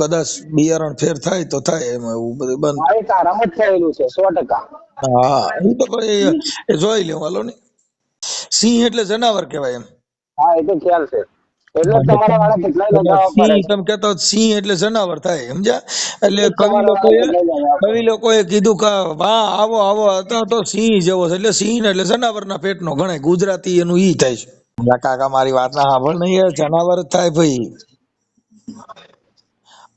કદાચ બિયારણ ફેર થાય તો થાય એમાં એવું બધું બંધ. આ એક થયેલું છે સો ટકા. હા એ તો એ જોઈ લેવું હાલો ને. સિંહ એટલે જનાવર કહેવાય એમ. હા એ તો ખ્યાલ છે. એટલે જ તમારા વાળા કેટલાય લગાવવા પડે સિંહ તમે કહેતા સિંહ એટલે જનાવર થાય સમજ્યા? એટલે કવિ લોકોએ કવિ લોકોએ કીધું કે વાહ આવો આવો હતો તો સિંહ જેવો છે. એટલે સિંહ ને એટલે જનાવરના પેટનો ગણાય ગુજરાતી એનું ઈ થાય છે. કાકા મારી વાત ના સાંભળ. નહીં જનાવર થાય ભાઈ.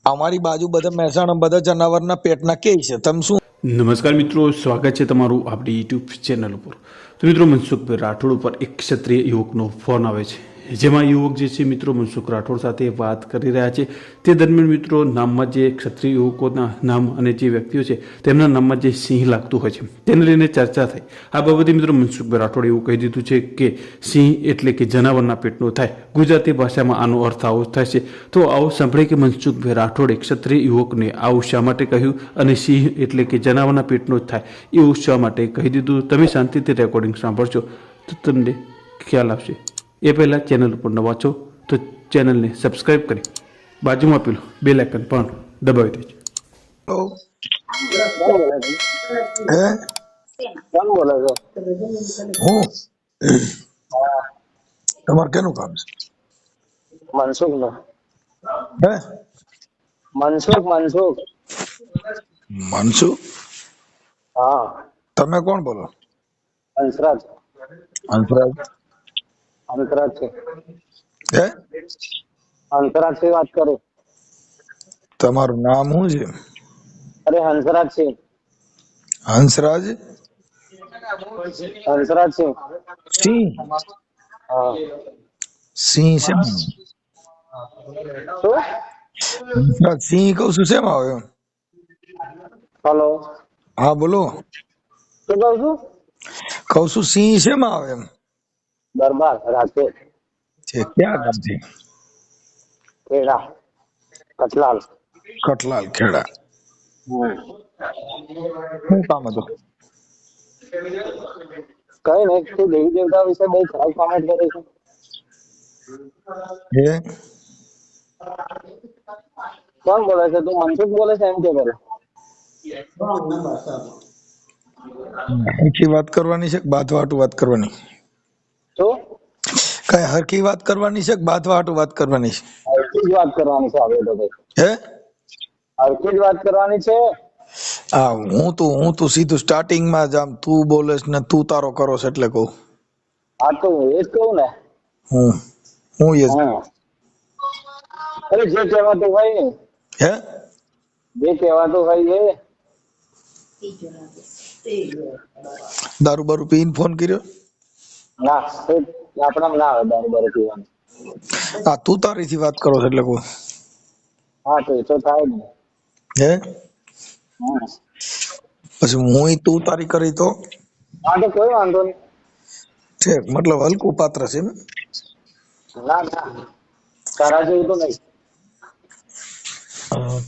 અમારી બાજુ બધા મહેસાણા બધા જનાવરના પેટના કે છે. તમે શું નમસ્કાર મિત્રો, સ્વાગત છે તમારું આપણી યુટ્યુબ ચેનલ ઉપર. તો મિત્રો, મનસુખભાઈ રાઠોડ ઉપર એક ક્ષત્રિય યુવકનો ફોન આવે છે. જેમાં યુવક જે છે મિત્રો મનસુખ રાઠોડ સાથે વાત કરી રહ્યા છે. તે દરમિયાન મિત્રો નામમાં જે ક્ષત્રિય યુવકોના નામ અને જે વ્યક્તિઓ છે, તેમના નામમાં જે સિંહ લાગતું હોય છે, તેને લઈને ચર્ચા થઈ. આ બાબતે મિત્રો મનસુખભાઈ રાઠોડે એવું કહી દીધું છે કે સિંહ એટલે કે જનાવરના પેટનો થાય. ગુજરાતી ભાષામાં આનો અર્થ આવો છે. તો આવો સાંભળે કે મનસુખભાઈ રાઠોડે ક્ષત્રિય યુવકને આવું શા માટે કહ્યું અને સિંહ એટલે કે જનાવરના પેટનો જ થાય? એવું શા માટે કહી દીધું? તમે શાંતિથી રેકોર્ડિંગ સાંભળશો તો તમને ખ્યાલ આવશે. એ પહેલાં ચેનલ ઉપર નવા છો તો ચેનલને સબસ્ક્રાઈબ કરી બાજુમાં પેલું બેલ આઇકન પણ દબાવી દેજો. હે. તમારે કેનું કામ છે? મનસુખ નો હે મનસુખ. મનસુખ મનસુ હા. તમે કોણ બોલો? હંસરાજ. હંસરાજ? હંસરાજ છે. હે? હંસરાજથી વાત કરું? તમારું નામ શું છે? અરે હંસરાજ છે. હંસરાજ? હંસરાજ છે. સિંહ? હા. સિંહ છે શું? સિંહ કહું છું શેમાં આવે એમ? હલો. હા બોલો. શું કહું છું? કહું છું સિંહ શેમાં આવે એમ? દરબાર રાજકોટ છે ક્યાં ગામથી ખેડા કચલાલ કટલાલ ખેડા હમ. શું કામ હતું કઈ નહીં તું દેવી દેવતા વિશે બહુ ખરાબ કોમેન્ટ કરે છે હે કોણ બોલે છે તું મનસુખ બોલે છે એમ કે પેલા હરખી વાત કરવાની છે કે બાથવાટું વાત કરવાની શું કઈ હરખી વાત કરવાની છે કે બાથવાટું વાત કરવાની છે? હરખી જ વાત કરવાની છે આપણે તો ભાઈ. હે? હરખી જ વાત કરવાની છે? હા હું તો હું તો સીધું સ્ટાર્ટિંગમાં જ આમ તું બોલેસ ને તું તારો કરો છે એટલે કહું. હા તો એ જ કહું ને. હું હું એ જ. અરે જે કહેવાતું હોય ને. હે? જે કહેવાતું હોય એ. દારૂ બારૂ પીને ફોન કર્યો? ના આપણા ના આવે દારૂ બારૂ પીવાનું. આ તું તારી થી વાત કરો છો એટલે કહું. હા તો એ તો થાય ને. હે. પછી હું તું તારી કરી તો? હા તો કોઈ વાંધો નહીં. ઠીક મતલબ હલકું પાત્ર છે એમ? ના ના. તારા જેવું તો નહીં.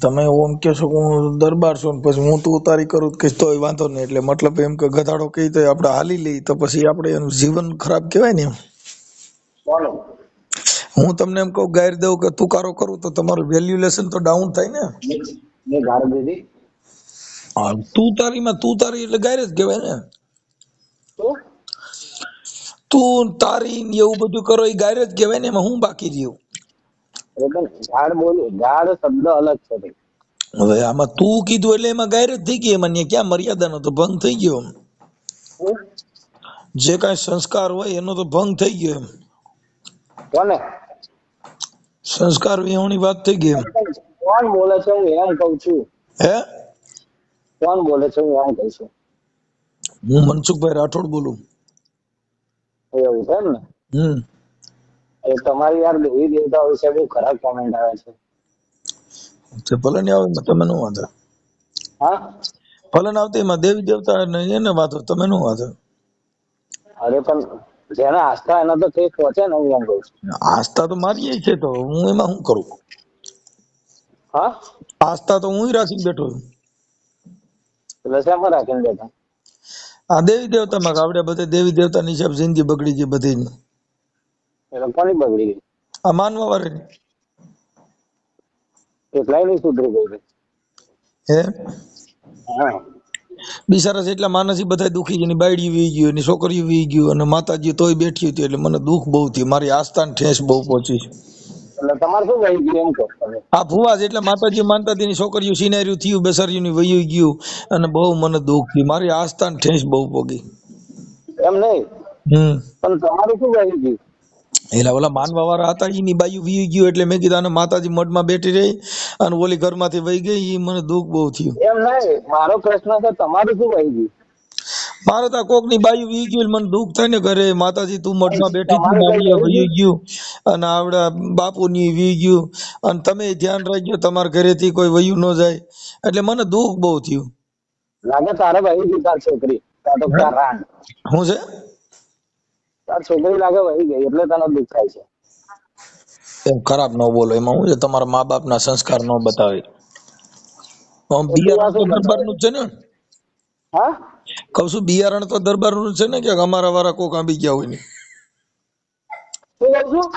તમે ઓમ કે છો કે હું દરબાર છું પછી હું તું તારી કરું કે તોય વાંધો નહીં. એટલે મતલબ એમ કે ગધાડો કહી તો આપણે હાલી લઈ તો પછી આપણે એનું જીવન ખરાબ કહેવાય ને એમ. હું તમને એમ કહું ગાયર દઉં કે તું કારો કરું તો તમારું વેલ્યુલેશન તો ડાઉન થાય ને. તું તારીમાં તું તારી એટલે ગાયર જ કહેવાય ને. તું તારી ને એવું બધું કરો એ ગાયર જ કહેવાય ને એમાં હું બાકી રહ્યું? શબ્દ અલગ છે ભાઈ. હવે આમાં તું કીધું એટલે એમાં ગાયરત થઈ ગઈ એમાં ક્યાં મર્યાદાનો તો ભંગ થઈ ગયો જે કાંઈ સંસ્કાર હોય એનો તો ભંગ થઈ ગયો એમ. કોને? સંસ્કાર વિહોણી વાત થઈ ગઈ કોણ બોલે છે હું એમ કઉ છું? હે? કોણ બોલે છે હું એમ કઉ છું? હું મનસુખભાઈ રાઠોડ બોલું. એવું છે ને હમ. તમારી યાર દેવી દેવતા વિશે બહુ ખરાબ કોમેન્ટ આવે છે. તે ભલે નહીં આવે તમે નું વાંધો. હા? ભલે ને આવતી એમાં દેવી દેવતા ને એને વાંધો તમે નું વાંધો. અરે પણ જેને આસ્થા એના તો ઠેક પહોંચે ને હું એમ છું. આસ્થા તો મારી છે તો હું એમાં શું કરું? હા? આસ્થા તો હું રાખીને બેઠો છું. એટલે શેમાં રાખીને બેઠા? આ દેવી દેવતામાં આવડે બધે દેવી દેવતાની હિસાબ જિંદગી બગડી ગઈ બધી. એટલે કોની બગડી ગઈ? આ માનવા વાળાની એટલાય નહીં સુધરી ગઈ હે? હા. બિચારા એટલા માનસી બધા દુખી છે બાયડી વી ગયું એની છોકરી વી ગયું અને માતાજી તોય બેઠી હતી એટલે મને દુખ બહુ થયું. મારી આસ્થાન ઠેસ બહુ પહોંચી એટલે તમારે શું વહી ગયું એમ કહો આ ફુવા જેટલા માતાજી માનતા હતી એની છોકરીઓ સિનાર્યું થયું બેસાર્યું ની વયું ગયું અને બહુ મને દુઃખ થયું. મારી આસ્થાને ઠેસ બહુ પોગી એમ નહીં? હમ. પણ તમારું શું વહી ગયું? એટલે ઓલા માનવા વાળા હતા એની બાયુ વી ગયું એટલે મેં કીધું માતાજી મઢમાં બેઠી રહી અને ઓલી ઘરમાંથી વહી ગઈ એ મને દુઃખ બહુ થયું. એમ નહીં મારો પ્રશ્ન છે તમારું શું વહી ગયું? મારે તો કોકની બાયુ વી ગયું મને દુઃખ થાય ને ઘરે. માતાજી તું મઠમાં બેઠી તું વહી ગયું અને આવડા બાપુ ની વી ગયું. અને તમે ધ્યાન રાખજો તમારા ઘરેથી કોઈ વયું ન જાય. એટલે મને દુઃખ બહુ થયું. લાગે તારે ગઈ તાર છોકરી તાર છે? તાર છોકરી લાગે વહી ગઈ એટલે તને દુઃખ થાય છે. એમ ખરાબ ન બોલો એમાં હું છે તમારા મા બાપ ના સંસ્કાર ન બતાવે. આમ બિયારણ તો દરબાર જ છે ને? હા? કઉ છું બિયારણ તો દરબારનું છે ને કે અમારા વાળા કોક આંબી ગયા હોય ને. કહું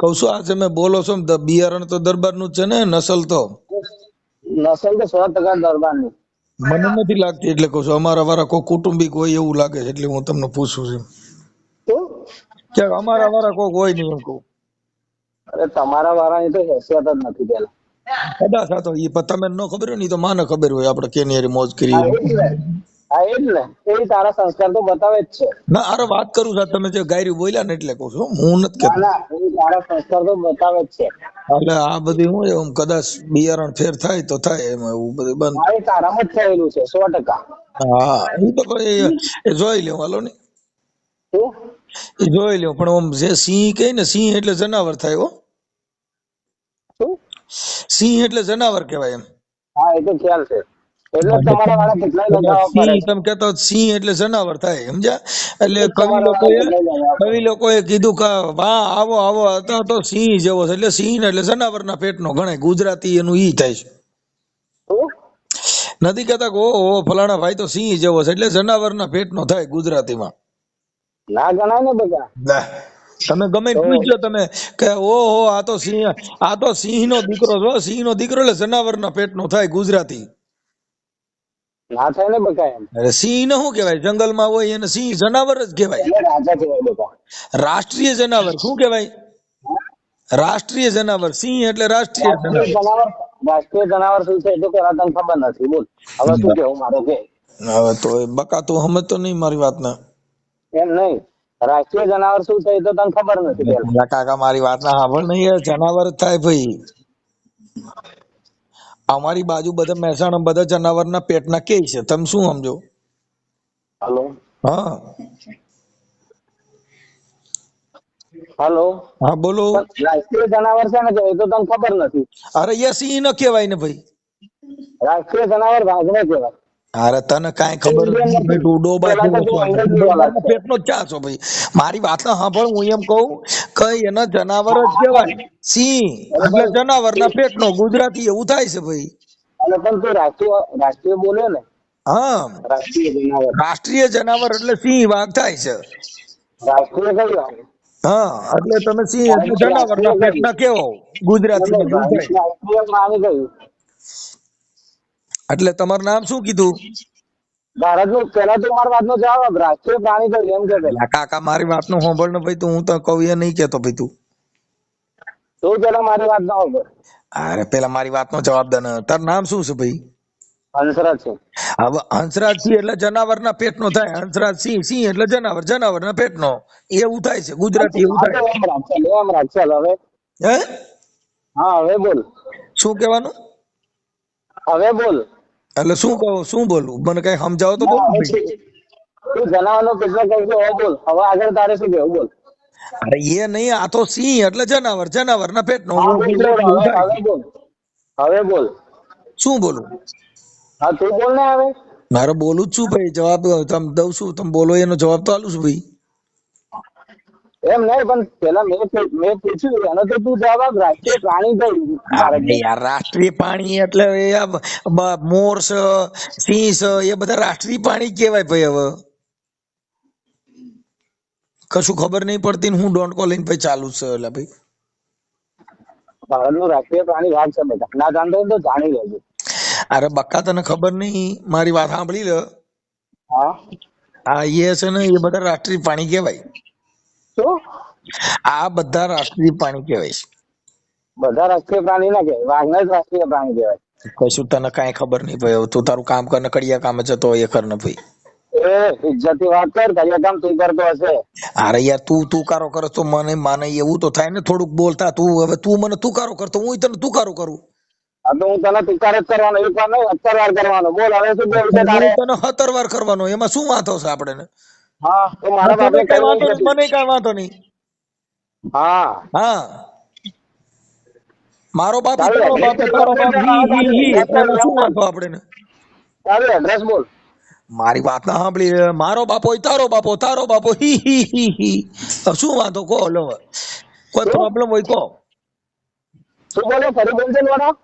કઉ છું આજે મેં બોલો છો બિયારણ તો દરબારનું જ છે ને નસલ તો. નસલ તો સો ટકા દરબારની. મને નથી લાગતી એટલે કઉ છું અમારા વાળા કોઈ કુટુંબિક હોય એવું લાગે છે એટલે હું તમને પૂછું છું. શું કે અમારા વાળા કોક હોય નહીં એમ કહું. અરે તમારા વાળાની તો હેસિયત જ નથી પેલા કદાચ આ તો ઈ તમે ન ખબર હોય ને તો માને ખબર હોય આપણે કેની હારે મોજ કરી હા એ જ ને. એ એ તારા સંસ્કાર તો બતાવે જ છે. ના અરે વાત કરું છું તમે જે ગાયરી બોલ્યા ને એટલે કહું છું હું નથી કહેતો તારા સંસ્કાર તો બતાવે જ છે. એટલે આ બધી હું એમ કદાચ બિયારણ ફેર થાય તો થાય એમાં એવું બધું બંધ. એ તારામાં જ થયેલું છે સો ટકા. હા એ તો ભાઈ એ જોઈ લેવાલો ને. એ જોઈ લ્યો પણ આમ જે સિંહ કહે ને સિંહ એટલે જનાવર થાય હો. સિંહ એટલે જનાવર કહેવાય એમ. હા એ તો ખ્યાલ છે. એટલે તમારા વાળા કેટલાય લગાવવા પડે સિંહ તમે કહેતા સિંહ એટલે જનાવર થાય સમજ્યા? એટલે કવિ લોકોએ. કવિ લોકોએ કીધું કે વાહ આવો આવો હતા તો સિંહ જેવો છે. એટલે સિંહ ને એટલે જનાવરના પેટનો ગણાય. ગુજરાતી એનું ઈ થાય છે. નથી કહેતા કે ઓ ફલાણા ભાઈ તો સિંહ જેવો છે. એટલે જનાવરના પેટનો થાય ગુજરાતીમાં. ના ગણાય ને બધા. તમે ગમે પૂછજો તમે કે ઓહો આ તો સિંહ આ તો સિંહ નો દીકરો છો સિંહ નો દીકરો એટલે જનાવરના પેટનો થાય ગુજરાતી. ના થાય ને બકા એમ. સિંહ ને શું કહેવાય? જંગલમાં હોય એને સિંહ જનાવર જ કહેવાય. રાષ્ટ્રીય જનાવર શું કહેવાય? રાષ્ટ્રીય જનાવર સિંહ એટલે રાષ્ટ્રીય રાષ્ટ્રીય જનાવર જનાવર રાષ્ટ્રીય જનાવર શું છે તો પેલા તને ખબર નથી બોલ. હવે શું કેવું મારે કે હવે તો બકા તું સમજતો નહીં મારી વાતને. એમ નહીં. રાષ્ટ્રીય જનાવર શું છે એ તો તને ખબર નથી પેલા. કાકા મારી વાત ના સાંભળ નહીં જનાવર થાય ભાઈ. અમારી બાજુ બધા મહેસાણા બધા જનાવરના પેટના કે છે. તમે શું સમજો? હલો. હા. હલો. હા બોલો. રાષ્ટ્રીય જનાવર છે ને એ તો તને ખબર નથી. અરે યસ સિંહ ન કહેવાય ને ભાઈ. રાષ્ટ્રીય જનાવર વાઘને કહેવાય. અરે તને કાંઈ ખબર નથી. પેટનો ચા છો ભાઈ. મારી વાત ના સાંભળ હું એમ કહું કે એના જનાવર જ કહેવાય. સિંહ એટલે જનાવરના પેટનો ગુજરાતી એવું થાય છે ભાઈ. અને પણ તું રાષ્ટ્રીય રાષ્ટ્રીય બોલે ને. હા રાષ્ટ્રીય જનાવર. રાષ્ટ્રીય જનાવર એટલે સિંહ વાઘ થાય છે. રાષ્ટ્રીય કયું હા એટલે તમે સિંહ એટલે જનાવરના પેટના કેવો ગુજરાતી એટલે તમારું નામ શું કીધું? ભારતનું પેલા તો મારી વાતનો જવાબ આપ. રાષ્ટ્રીય પ્રાણી કયું એમ કે પેલા. કાકા મારી વાતનું સાંભળ ને ભાઈ તું હું તો કહું એ નહીં કેતો ભાઈ તું. તું પેલા મારી વાત ના પેટ અરે પેલા મારી વાતનો જવાબ દે ને. નામ શું છે ભાઈ? હંસરાજ છે. હવે હંસરાજ સિંહ એટલે જનાવરના પેટનો થાય. હંસરાજ સિંહ સિંહ એટલે જનાવર જનાવરના પેટનો. એવું થાય છે ગુજરાતી એવું થાય એમ રાખ ચાલ એમ રાખ ચાલ હવે. હે? હા હવે બોલ. શું કહેવાનું? હવે બોલ. એટલે શું કહું શું બોલું? મને કઈ સમજાવો તો બોલ. તું જનાવરનો કેટલો કહે હવે બોલ. હવે આગળ તારે શું કહેવું? બોલ. અરે એ નહીં આ તો સિંહ એટલે જનાવર જનાવર ના પેટ એવું હવે બોલ. હવે બોલ. શું બોલું? હા તું બોલ ને હવે. મારે બોલું જ છું ભાઈ જવાબ તમે દઉં છું તમે બોલો એનો જવાબ તો આલું છું ભાઈ. એમ નહીં પણ પેલા મેં મેં પૂછ્યું એનો તો તું જવાબ રાષ્ટ્રીય પ્રાણી ભાઈ યાર રાષ્ટ્રીય પાણી એટલે મોર છે સિંહ છે એ બધા રાષ્ટ્રીય પાણી કહેવાય ભાઈ હવે. કશું ખબર નહીં પડતી ને હું ડોન્ટ લઈને પછી ચાલુ છે એટલે ભાઈ. ભારતનું રાષ્ટ્રીય પ્રાણી વાઘ છે બધા. ના જાણતો તો જાણી લેજો. અરે બક્કા તને ખબર નહીં? મારી વાત સાંભળી લે. હા. હા એ છે ને એ બધા રાષ્ટ્રીય પ્રાણી કહેવાય. શું? આ બધા રાષ્ટ્રીય પ્રાણી કહેવાય છે. બધા રાષ્ટ્રીય પ્રાણી ના કહેવાય? વાઘને જ રાષ્ટ્રીય પ્રાણી કહેવાય. કશું તને કાંઈ ખબર નહીં ભાઈ. તું તારું કામ કર કડિયા કામ જતો હોય એ કર ને ભાઈ. એ ઇજ્જતથી વાત કર કયા કામ તું કરતો હશે. અરે યાર તું તું કારો કરે તો મને માને એવું તો થાય ને થોડુંક બોલતા. તું હવે તું મને તું કારો કરતો હું તને તું કારો કરું. આ તો હું તને તુકાર જ કરવાનો એક વાર નહીં સત્તર વાર કરવાનો. બોલ હવે શું તારે? તને સત્તર વાર કરવાનો એમાં શું વાંધો છે આપણે હા તો મારા બાપે કઈ વાંધો મને કઈ વાંધો નહીં. હા. હા. મારો બાપ તારો બાપ તારો બાપ હી હી હી એમાં શું વાંધો આપણે ને એડ્રેસ બોલ. મારી વાત ના સાંભળી મારો બાપો તારો બાપો તારો બાપો હી હી હી હી. શું વાંધો? કહો લો. કોઈ પ્રોબ્લેમ હોય કહો. શું બોલે? ફરી બોલશે વાળા?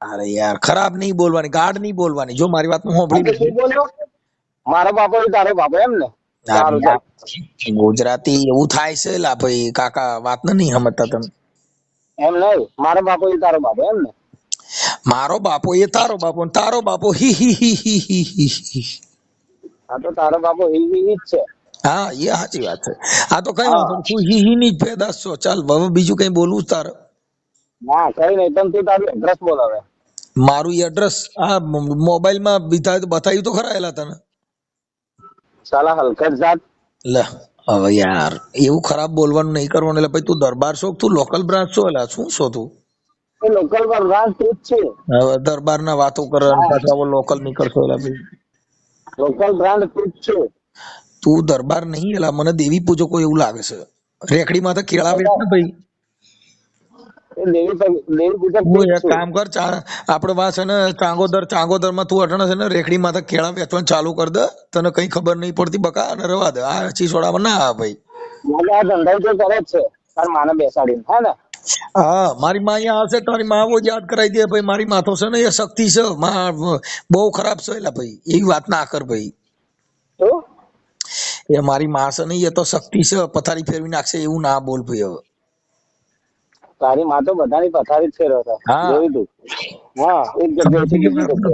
અરે યાર ખરાબ નહીં બોલવાની ગાઢ નહીં બોલવાની. જો મારી વાત હું સાંભળી બોલ્યો? મારો બાપો તારો બાપો એમ ને. ગુજરાતી એવું થાય છે લા ભાઈ કાકા વાત ને નહીં સમજતા તમે. એમ નહીં? મારો બાપો હોય તારો બાપો એમ ને? મારો બાપો એ તારો બાપો ને તારો બાપો હી હી હી હી હી હી હી. આ તો તારો બાપો હી હી હી જ છે. હા એ સાચી વાત છે. આ તો કઈ વાંધો નહીં. તું હી હી ની જ પેદાશ છો. ચાલ હવે બીજું કઈ બોલવું જ તારે? ના કઈ નહીં. પણ તું તારું એડ્રેસ બોલ હવે મારું એડ્રેસ આ મોબાઈલમાં બીતા બતાવ્યું તો ખરા એલા તને? સાલા હલકત જાત. લે હવે યાર એવું ખરાબ બોલવાનું નહીં કરવાનું. એટલે ભાઈ તું દરબાર શોખ તું લોકલ બ્રાન્ચ છો? એટલે શું છો તું? લોકલ બ્રાન્ચ તું જ છે. હવે દરબાર ના વાતો કરે પાછા આવો લોકલ નીકળશો એટલે ભાઈ. લોકલ બ્રાન્ડ તું જ છે. તું દરબાર નહીં એલા મને દેવી પૂજકો એવું લાગે છે. રેખડી માં તો કેળા વેચ ને ભાઈ એ દેવી પ- દેવી પૂજક તું હું જ એક કામ કર આપડે આપણે વાસ છે ને ચાંગોદર ચાંગોદરમાં તું અટણ છે ને રેખડી માં કેળા વેચવાનું ચાલુ કર દે. તને કઈ ખબર નહીં પડતી બકા અને રવા દે. આ ચીસોડામાં ના આવે ભાઈ. આ ધંધા તો કરે જ છે. તાર માને બેસાડીને હે ને? હા મારી માં અહીંયા આવશે તારી માં આવો યાદ કરાવી દે ભાઈ. મારી માથો છે ને એ શક્તિ છે. માં બહુ ખરાબ છે એલા ભાઈ. એવી વાત ના કર ભાઈ. એ મારી માં છે ને એ તો શક્તિ છે. પથારી ફેરવી નાખશે એવું ના બોલ ભાઈ હવે. તારી માં તો બધાની પથારી જ ફેરવે છે. જોયું તું. હા એક જગ્યાએથી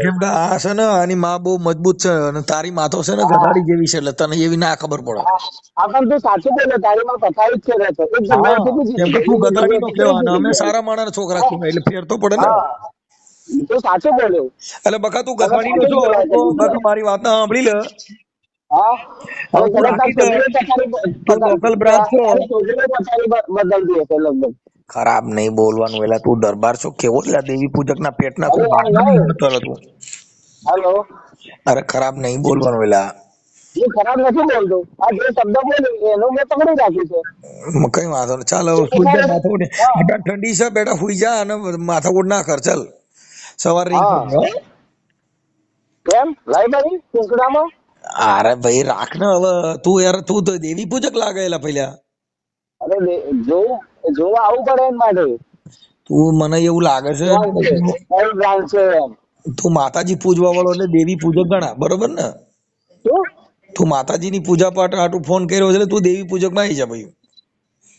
કેમ કે આ છે ને આની માં બહુ મજબૂત છે અને તારી માથો છે ને ગધાડી જેવી છે એટલે તને એવી ના ખબર પડે. આ પણ તું સાચું બોલે તારી માં પથારી જ ફેરવે છે. એક જગ્યાએથી કેમ કે તું ગધાડી નો કહેવાનો અમે સારા માણસ છોકરા કહેવાય એટલે ફેર તો પડે ને. તું સાચું બોલ્યો એટલે બકા તું ગધાડી નો છો બકા મારી વાત ના સાંભળી લે. હા હવે રાખી દે. છો. લગભગ. ખરાબ નહીં બોલવાનું એલા તું દરબાર છો? કેવો એટલે દેવી પૂજક ના પેટ ના તું? હેલો. અરે ખરાબ નહીં બોલવાનું એલા હું ખરાબ નથી બોલતો. આ જે શબ્દ બોલ્યો એનો મેં પકડી રાખ્યું છે. કઈ વાંધો નહીં. ચાલ સુઈ જા માથાકૂટ ઠંડી છે બેટા સુઈ જા અને માથાકૂટ ના કર. ચાલ. સવારે. કેમ? લાઈબ્રેરી કુકડામાં અરે ભાઈ રાખ ને હવે. તું યાર તું તો દેવી પૂજક લાગેલા પેલા અરે દે- જોવું આવું પડે એમ માટે. તું મને એવું લાગે છે બ્રાન્ચ છે. એમ. તું માતાજી પૂજવા વાળો એટલે દેવી પૂજક ગણા બરોબર ને? તું માતાજી ની પૂજા પાઠ આટું ફોન કર્યો એટલે તું દેવી પૂજકમાં આવી જા ભાઈ.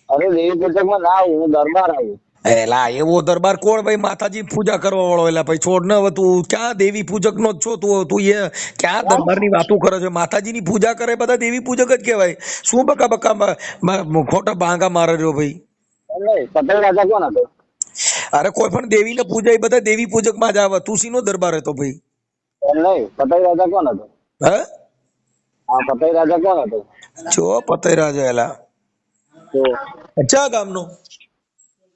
અરે દેવી પુસ્તકમાં ના આવું હું દરબાર આવું. એલા એવો દરબાર કોણ ભાઈ? માતાજી પૂજા કરવા વાળો એલા ભાઈ છોડ ને હવે તું ક્યાં દેવી પૂજક નો છો તું? તું એ ક્યાં દરબારની વાતો કરે છે? માતાજીની પૂજા કરે બધા દેવી પૂજક જ કહેવાય. શું બકા બકા મ- મ- ખોટા બાંગા મારે રહ્યો ભાઈ? પટેલ રાજા કોણ હતો? અરે કોઈ પણ દેવીને પૂજા એ બધા દેવી પૂજકમાં જ આવે. તું નો દરબાર હતો ભાઈ. નહીં પટેલ રાજા કોણ હતો? હે? હા પટેલ રાજા કોણ હતો? જો પતઈ રાજા એલા. તો? ચા ગામનો?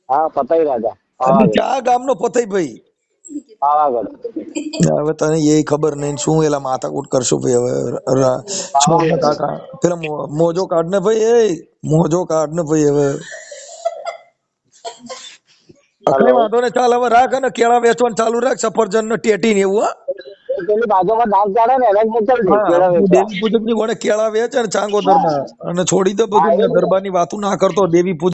હા પટેલ રાજા. ચા ગામનો પતઈ ભાઈ. હવે તને એ ખબર નહીં શું એલા માથાકૂટ કરશો ભાઈ હવે કાકા. પેલા મોજો કાઢ ને ભાઈ એ મોજો કાઢ ને ભાઈ હવે. કઈ વાંધો ને ચાલ હવે રાખ અને કેળા વેચવાનું ચાલુ રાખ સફરજન ને ટેટી ને એવું ને. દેવી પૂજકની વડે કેળા વેચ અને ચાંગોદર અને છોડી દે બધું દરબારની વાતું ના કરતો દેવી પૂજક